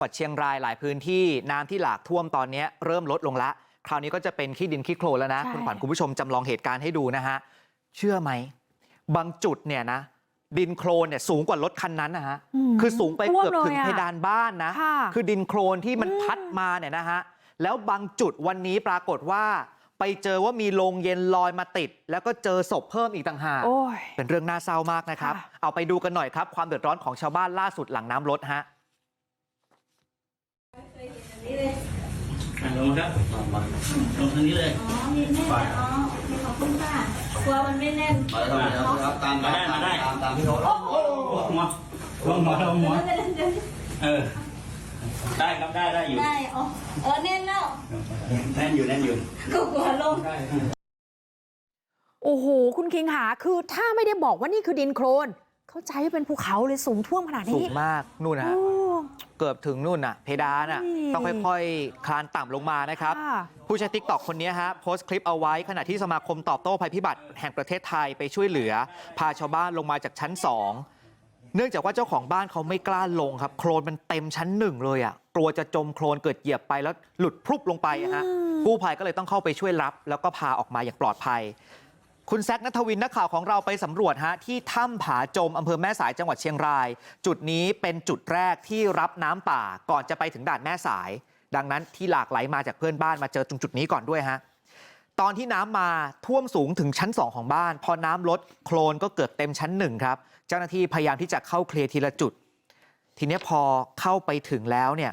จังหวัดเชียงรายหลายพื้นที่น้ำที่หลากท่วมตอนนี้เริ่มลดลงละคราวนี้ก็จะเป็นขี้ดินขี้โคลนแล้วนะใช่คุณขวัญคุณผู้ชมจำลองเหตุการณ์ให้ดูนะฮะเชื่อไหมบางจุดเนี่ยนะดินโคลนเนี่ยสูงกว่ารถคันนั้นนะฮะมคือสูงไปท่วมเกือบถึงลยะเพดานบ้านนะค่ะคือดินโคลนที่มันพัดมาเนี่ยนะฮะแล้วบางจุดวันนี้ปรากฏว่าไปเจอว่ามีโรงเย็นลอยมาติด แล้วก็เจอศพเพิ่มอีกต่างหากโอ้ยเป็นเรื่องน่าเศร้ามากนะครับค่ะเอาไปดูกันหน่อยครับ ความเดือดร้อนของชาวบ้านล่าสุดหลังน้ำลดฮะ อะลงมาครับลงทางนี้เลยอ๋อมีแน่นอ๋อโอเคขอบคุณค่ะกลัวมันไม่แน่นมาแล้วครับครับตามตามตามตามตามที่เขาลงมาลงมาลงมาเดี๋ยวเดี๋ยวเออได้ครับได้ได้อยู่ได้อ๋อเออแน่นแล้วแน่นอยู่แน่นอยู่ก็กลัวลงโอ้โห คุณคิงหาคือถ้าไม่ได้บอกว่านี่คือดินโครนเข้าใจว่าเป็นภูเขาเลยสูงท่วมขนาดสูนี้งมาก นู่นนะฮะโอ้ เกือบถึงนู่นน่ะ เพดานอะนี่ต้องค่อยๆ คลานต่ำลงมานะครับค่ะผู้ใช้ติ๊กตอกคนนี้ฮะโพสต์คลิปเอาไว้ขณะที่สมาคมตอบโต้ภัยพิบัติแห่งประเทศไทยไปช่วยเหลือ พาชาวบ้านลงมาจากชั้น2เนื่องจากว่าเจ้าของบ้านเขาไม่กล้าลงครับ โคลนมันเต็มชั้นหนึ่งเลยอะกลัวจะจมโคลนเกิดเหยียบไปแล้วหลุดพรุบลงไปอะฮะอืมกู้ภัยก็เลยต้องเข้าไปช่วยรับ แล้วก็พาออกมาอย่างปลอดภัย คุณแซคนัทวินนักข่าวของเราไปสำรวจฮะที่ถ้ำผาจมอำเภอแม่สายจังหวัดเชียงราย จุดนี้เป็นจุดแรกที่รับน้ำป่าก่อนจะไปถึงด่านแม่สาย ดังนั้นที่หลากไหลมาจากเพื่อนบ้านมาเจอตรงจุดนี้ก่อนด้วยฮะตอนที่น้ำมาท่วมสูงถึงชั้น 2 ของบ้าน พอน้ำลดโคลนก็เกือบเต็มชั้นหนึ่งครับเจ้าหน้าที่พยายามที่จะเข้าเคลียร์ทีละจุด ทีเนี้ยพอเข้าไปถึงแล้วเนี่ย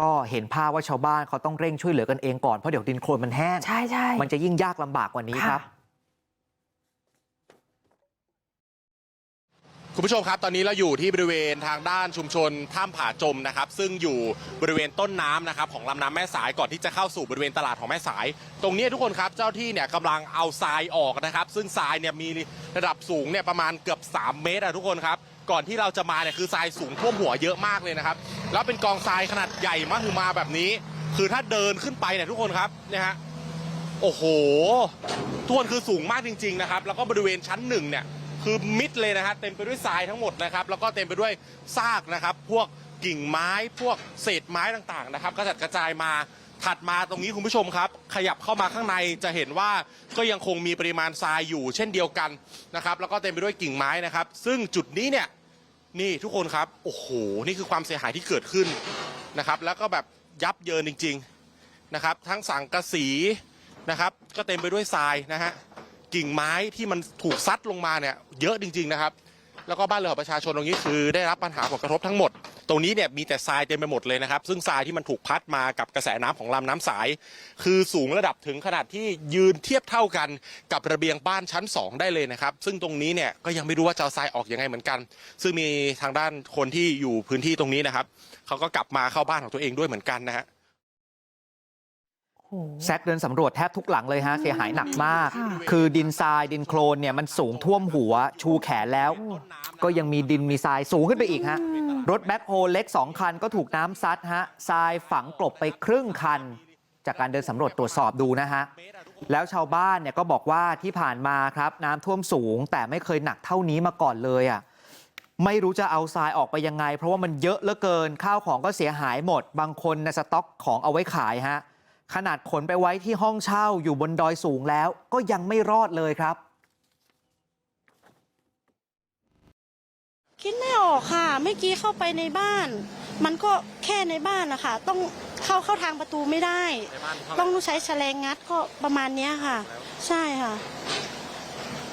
ก็เห็นภาพว่าชาวบ้านเขาต้องเร่งช่วยเหลือกันเองก่อนเพราะเดี๋ยวดินโคลนมันแห้งใช่ใช่มันจะยิ่งยากลำบากกว่านี้ครับ คุณผู้ชมครับ ตอนนี้เราอยู่ที่บริเวณทางด้านชุมชนถ้ำผาจมนะครับ ซึ่งอยู่บริเวณต้นน้ำนะครับของลำน้ำแม่สายก่อนที่จะเข้าสู่บริเวณตลาดของแม่สาย ตรงนี้ทุกคนครับเจ้าที่เนี่ยกำลังเอาทรายออกนะครับ ซึ่งทรายเนี่ยมีระดับสูงเนี่ยประมาณเกือบ 3 เมตรอะทุกคนครับ ก่อนที่เราจะมาเนี่ยคือทรายสูงท่วมหัวเยอะมากเลยนะครับ แล้วเป็นกองทรายขนาดใหญ่มากคือมาแบบนี้ คือถ้าเดินขึ้นไปเนี่ยทุกคนครับเนี่ยฮะโอ้โหทุกคนคือสูงมากจริง ๆนะครับ แล้วก็บริเวณชั้นหนึ่งเนี่ย คือมิดเลยนะฮะเต็มไปด้วยทรายทั้งหมดนะครับ แล้วก็เต็มไปด้วยซากนะครับ พวกกิ่งไม้พวกเศษไม้ต่างๆนะครับกระจัดกระจายมาถัดมาตรงนี้คุณผู้ชมครับ ขยับเข้ามาข้างในจะเห็นว่าก็ยังคงมีปริมาณทรายอยู่เช่นเดียวกันนะครับ แล้วก็เต็มไปด้วยกิ่งไม้นะครับ ซึ่งจุดนี้เนี่ยนี่ทุกคนครับโอ้โหนี่คือความเสียหายที่เกิดขึ้นนะครับ แล้วก็แบบยับเยินจริง ๆนะครับ ทั้งสังกะสีนะครับ ก็เต็มไปด้วยทรายนะฮะ กิ่งไม้ที่มันถูกซัดลงมาเนี่ยเยอะจริง ๆนะครับ แล้วก็บ้านเรือนของประชาชนตรงนี้คือได้รับปัญหาผลกระทบทั้งหมด ตรงนี้เนี่ยมีแต่ทรายเต็มไปหมดเลยนะครับ ซึ่งทรายที่มันถูกพัดมากับกระแสน้ำของลำน้ำสาย คือสูงระดับถึงขนาดที่ยืนเทียบเท่ากันกับระเบียงบ้านชั้น 2 ได้เลยนะครับ ซึ่งตรงนี้เนี่ยก็ยังไม่รู้ว่าจะเอาทรายออกยังไงเหมือนกัน ซึ่งมีทางด้านคนที่อยู่พื้นที่ตรงนี้นะครับเขาก็กลับมาเข้าบ้านของตัวเองด้วยเหมือนกันนะฮะ แซกเดินสำรวจแทบทุกหลังเลยฮะเสียหายหนักมากค่ะคือดินทรายดินโคลนเนี่ยมันสูงท่วมหัวชูแขนแล้ว ก็ยังมีดินมีทรายสูงขึ้นไปอีกฮะรถแบ็คโฮเล็ก 2 คันก็ถูกน้ำซัดฮะทรายฝังกลบไปครึ่งคัน จากการเดินสำรวจตรวจสอบดูนะฮะแล้วชาวบ้านเนี่ยก็บอกว่าที่ผ่านมาครับน้ำท่วมสูง แต่ไม่เคยหนักเท่านี้มาก่อนเลยอะไม่รู้จะเอาทรายออกไปยังไง เพราะว่ามันเยอะเหลือเกินข้าวของก็เสียหายหมด บางคนในะสต็อกของเอาไว้ขายฮะ ขนาดขนไปไว้ที่ห้องเช่าอยู่บนดอยสูงแล้วก็ยังไม่รอดเลยครับคิดไม่ออกค่ะเมื่อกี้เข้าไปในบ้าน มันก็แค่ในบ้านนะคะต้องเข้าเข้าทางประตูไม่ได้ ต้องใช้แฉลงงัดก็ประมาณเนี้ยค่ะ ใช่ค่ะ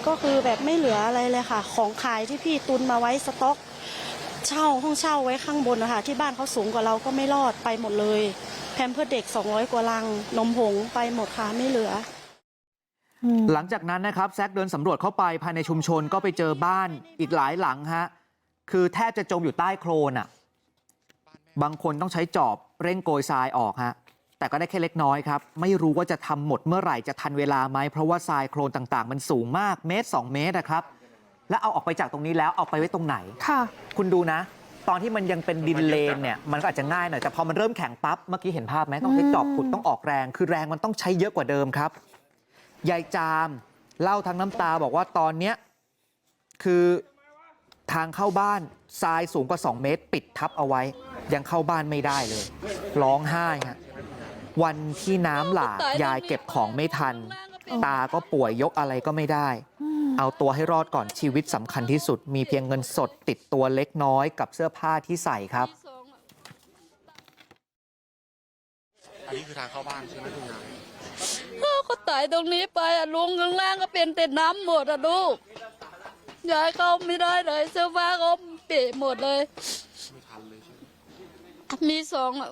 ก็คือแบบไม่เหลืออะไรเลยค่ะ ของขายที่พี่ตุนมาไว้สต็อก เช่าห้องเช่าไว้ข้างบนนะคะที่บ้านเขาสูงกว่าเราก็ไม่รอดไปหมดเลยแพมเพื่อเด็ก 200 กว่าลัง นมผงไปหมดค่ะไม่เหลืออืมหลังจากนั้นนะครับแซกเดินสำรวจเข้าไปภายในชุมชนก็ไปเจอบ้านอีกหลายหลังฮะคือแทบจะจมอยู่ใต้โคลนอะบางคนต้องใช้จอบเร่งโกยทรายออกฮะแต่ก็ได้แค่เล็กน้อยครับ ไม่รู้ว่าจะทำหมดเมื่อไหร่จะทันเวลาไหมเพราะว่าทรายโคลนต่างๆ มันสูงมากเมตร 2 เมตรนะครับ แล้วเอาออกไปจากตรงนี้แล้วเอาไปไว้ตรงไหนค่ะ คุณดูนะ ตอนที่มันยังเป็นดินเลนเนี่ยมันก็อาจจะง่ายหน่อยแต่พอมันเริ่มแข็งปั๊บเมื่อกี้เห็นภาพไหมต้องใช้จอบขุดต้องออกแรง คือแรงมันต้องใช้เยอะกว่าเดิมครับยายจามเล่าทั้งน้ำตาบอกว่าตอนเนี้ยคือทางเข้าบ้านทรายสูงกว่า 2 เมตร ปิดทับเอาไว้ ยังเข้าบ้านไม่ได้เลย ร้องไห้ฮะวันที่น้ำหลากยายเก็บของไม่ทัน ตาก็ป่วยยกอะไรก็ไม่ได้ เอาตัวให้รอดก่อนชีวิตสำคัญที่สุด มีเพียงเงินสดติดตัวเล็กน้อยกับเสื้อผ้าที่ใส่ครับอันนี้คือทางเข้าบ้านใช่ไหมคุณยายพ่อก็ตายตรงนี้ไปอะลุงข้างล่างก็เป็นแต่น้ำหมดอะลูกยายเข้าไม่ได้เลยเสื้อผ้าก็เปียกหมดเลยมีสองอะ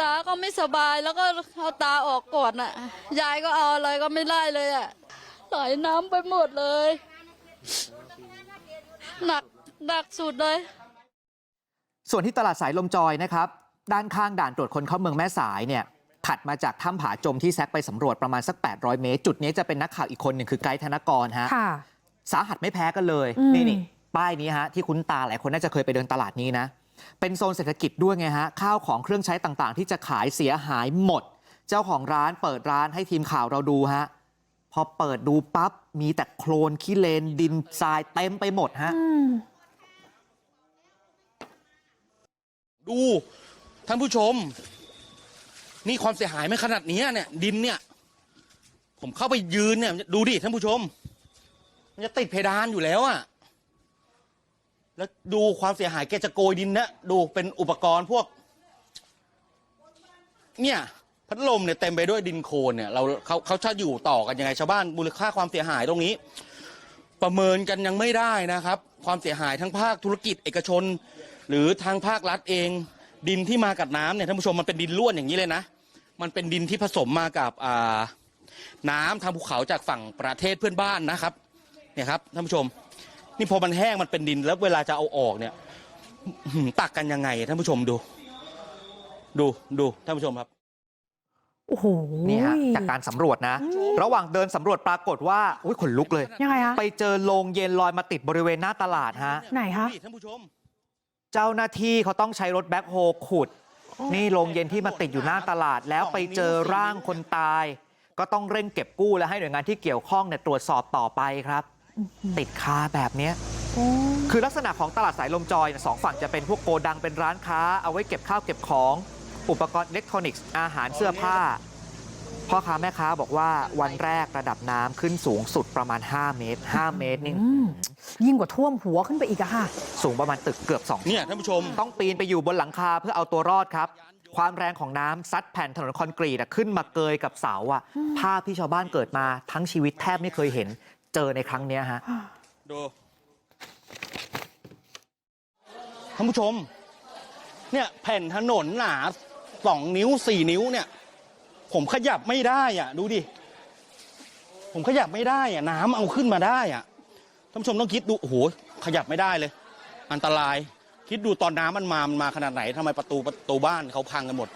ตาก็ไม่สบายแล้วก็เอาตาออกก่อนอะยายก็เอาอะไรก็ไม่ได้เลยอะ ไหลน้ำไปหมดเลย หนักหนักสุดเลย ส่วนที่ตลาดสายลมจอยนะครับ ด้านข้างด่านตรวจคนเข้าเมืองแม่สายเนี่ยถัดมาจากถ้ำผาจมที่แซกไปสำรวจประมาณสัก 800 เมตร จุดนี้จะเป็นนักข่าวอีกคนหนึ่งคือไกด์ธนกรฮะค่ะสาหัสไม่แพ้กันเลยอืมนี่นี่ป้ายนี้ฮะที่คุ้นตาหลายคนน่าจะเคยไปเดินตลาดนี้นะ เป็นโซนเศรษฐกิจด้วยไงฮะข้าวของเครื่องใช้ต่างๆ ที่จะขายเสียหายหมด เจ้าของร้านเปิดร้านให้ทีมข่าวเราดูฮะ พอเปิดดูปั๊บมีแต่โคลนขี้เลนดินทรายเต็มไปหมดฮะดูท่านผู้ชม นี่ความเสียหายไม่ขนาดนี้เนี่ย ดินเนี่ย ผมเข้าไปยืนเนี่ย ดูดิท่านผู้ชม มันจะติดเพดานอยู่แล้วอะแล้วดูความเสียหายแกจะโกยดินนะดูเป็นอุปกรณ์พวก เนี่ย พัดลมเนี่ยเต็มไปด้วยดินโคลนเนี่ยเราเขาเขาจะอยู่ต่อกันยังไงชาวบ้านมูลค่าความเสียหายตรงนี้ ประเมินกันยังไม่ได้นะครับ ความเสียหายทั้งภาคธุรกิจเอกชน หรือทางภาครัฐเอง ดินที่มากับน้ำเนี่ยท่านผู้ชมมันเป็นดินล้วนอย่างนี้เลยนะ มันเป็นดินที่ผสมมากับอ่าน้ำทางภูเขาจากฝั่งประเทศเพื่อนบ้านนะครับเนี่ยครับท่านผู้ชม นี่พอมันแห้งมันเป็นดินแล้วเวลาจะเอาออกเนี่ยตักกันยังไงท่านผู้ชมดู ดูดูท่านผู้ชมครับ โอ้โหนี่ฮะจากการสำรวจนะ ระหว่างเดินสำรวจปรากฏว่าอุ้ยขนลุกเลยยังไงคะไปเจอโรงเย็นลอยมาติดบริเวณหน้าตลาดฮะไหนคะท่านผู้ชมเจ้าหน้าที่เขาต้องใช้รถแบ็คโฮขุด นี่โรงเย็นที่มาติดอยู่หน้าตลาด แล้วไปเจอร่างคนตาย ก็ต้องเร่งเก็บกู้และให้หน่วยงานที่เกี่ยวข้องเนี่ยตรวจสอบต่อไปครับ ติดคาแบบเนี้ยโอ้คือลักษณะของตลาดสายลมจอยเนี่ยสองฝั่งจะเป็นพวกโกดังเป็นร้านค้าเอาไว้เก็บข้าวเก็บของ อุปกรณ์อิเล็กทรอนิกส์อาหารเสื้อผ้า พ่อค้าแม่ค้าบอกว่าวันแรกระดับน้ำขึ้นสูงสุดประมาณ 5 เมตร 5 เมตรนี่อืมยิ่งกว่าท่วมหัวขึ้นไปอีกอะค่ะ สูงประมาณตึกเกือบ2 เนี่ยท่านผู้ชม ต้องปีนไปอยู่บนหลังคาเพื่อเอาตัวรอดครับ ความแรงของน้ำซัดแผ่นถนนคอนกรีตอะขึ้นมาเกยกับเสาอะภาพที่ชาวบ้านเกิดมาทั้งชีวิตแทบไม่เคยเห็น เจอในครั้งเนี้ยฮะ ดูท่านผู้ชม เนี่ยแผ่นถนนหนา สองนิ้วสี่นิ้วเนี่ย ผมขยับไม่ได้อะ ดูดิ ผมขยับไม่ได้อะ น้ำเอาขึ้นมาได้อะท่านผู้ชมต้องคิดดูโอ้โหขยับไม่ได้เลย อันตรายคิดดูตอนน้ำมันมามันมาขนาดไหนทำไมประตูประตูบ้านเขาพังกันหมด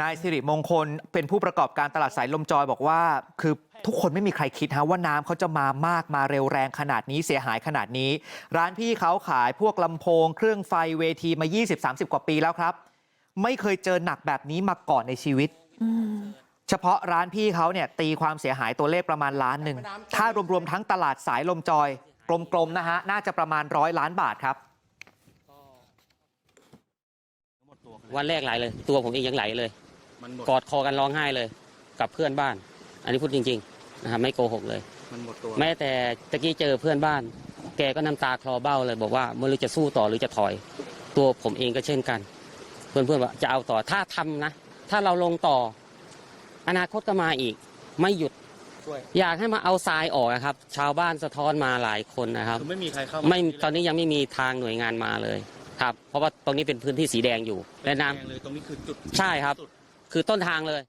นายสิริมงคลเป็นผู้ประกอบการตลาดสายลมจอยบอกว่า คือทุกคนไม่มีใครคิดฮะว่าน้ำเขาจะมามากมาเร็วแรงขนาดนี้เสียหายขนาดนี้ ร้านพี่เขาขายพวกลำโพง เครื่องไฟเวทีมา 20-30 กว่าปีแล้วครับ ไม่เคยเจอหนักแบบนี้มาก่อนในชีวิตเฉพาะร้านพี่เขาเนี่ยตีความเสียหายตัวเลขประมาณล้านหนึ่งถ้ารวมๆทั้งตลาดสายลมจอยกลมๆนะฮะน่าจะประมาณร้อยล้านบาทครับวันแรกไหลเลย ตัวผมเองยังไหลเลยมันหมดกอดคอกันร้องไห้เลย กับเพื่อนบ้าน อันนี้พูดจริงๆนะครับไม่โกหกเลยมันหมดตัวแม้แต่ตะกี้เจอเพื่อนบ้าน แกก็น้ำตาคลอเบ้าเลย บอกว่าไม่รู้จะสู้ต่อหรือจะถอย ตัวผมเองก็เช่นกัน เพื่อนๆว่าจะเอาต่อถ้าทำนะ ถ้าเราลงต่อ อนาคตก็มาอีก ไม่หยุดช่วยอยากให้มาเอาทรายออกนะครับ ชาวบ้านสะท้อนมาหลายคนนะครับคือไม่มีใครเข้าาไม่ตอนนี้ยังไม่มีทางหน่วยงานมาเลยครับ เพราะว่าตรงนี้เป็นพื้นที่สีแดงอยู่และน้ำแดงเลยตรงนี้คือจุดใช่ครับสุดคือต้นทางเลย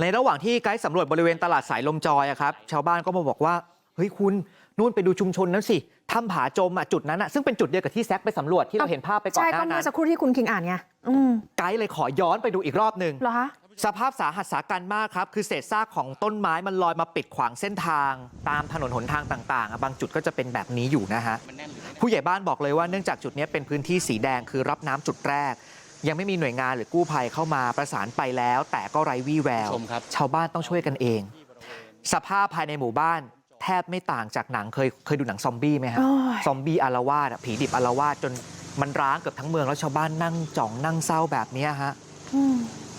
ในระหว่างที่ไกด์สำรวจบริเวณตลาดสายลมจอยอะครับ ชาวบ้านก็มาบอกว่า เฮ้ยคุณ นู่นไปดูชุมชนนั้นสิถ้ำผาจมอะจุดนั้นอะซึ่งเป็นจุดเดียวกับที่แซกไปสำรวจที่เราเห็นภาพไปก่อนใช่หก็น้าเมื่นั้อนสักครู่ที่คุณคิงอ่านไงอืมไกด์เลยขอย้อนไปดูอีกรอบหนึ่งเหรอคะสภาพสาหัสสากันมากครับ คือเศษซากของต้นไม้มันลอยมาปิดขวางเส้นทาง ตามถนนหนทางต่างๆอะบางจุดก็จะเป็นแบบนี้อยู่นะฮะมันแน่นหรือไม่แน่นผู้ใหญ่บ้านบอกเลยว่าเนื่องจากจุดนี้เป็นพื้นที่สีแดงคือรับน้ำจุดแรก ยังไม่มีหน่วยงานหรือกู้ภัยเข้ามาประสานไปแล้ว แต่ก็ไร้วี่แววชมครับชาวบ้านต้องช่วยกันเอง สภาพภายในหมู่บ้าน แทบไม่ต่างจากหนังเคยเคยดูหนังซอมบี้ไหมฮะโอ้ยซอมบี้อารวาสอะผีดิบอารวาสจนมันร้างเกือบทั้งเมืองแล้วชาวบ้านนั่งจ่องนั่งเศร้าแบบเนี้ยฮะอืม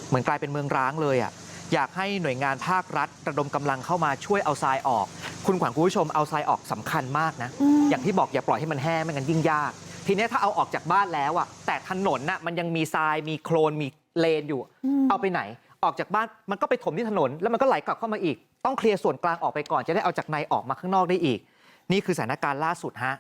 เหมือนกลายเป็นเมืองร้างเลยอะอยากให้หน่วยงานภาครัฐระดมกำลังเข้ามาช่วยเอาทรายออก คุณขวัญคุณผู้ชมเอาทรายออกสำคัญมากนะอืมอย่างที่บอกอย่าปล่อยให้มันแห้งไม่งั้นยิ่งยาก ทีเนี้ยถ้าเอาออกจากบ้านแล้วอะแต่ถนนน่ะมันยังมีทรายมีโคลนมีเลนอยู่ เอาไปไหน ออกจากบ้านมันก็ไปถมที่ถนนแล้วมันก็ไหลกลับเข้ามาอีกต้องเคลียร์ส่วนกลางออกไปก่อนจะได้เอาจากในออกมาข้างนอกได้อีกนี่คือสถานการณ์ล่าสุดฮะ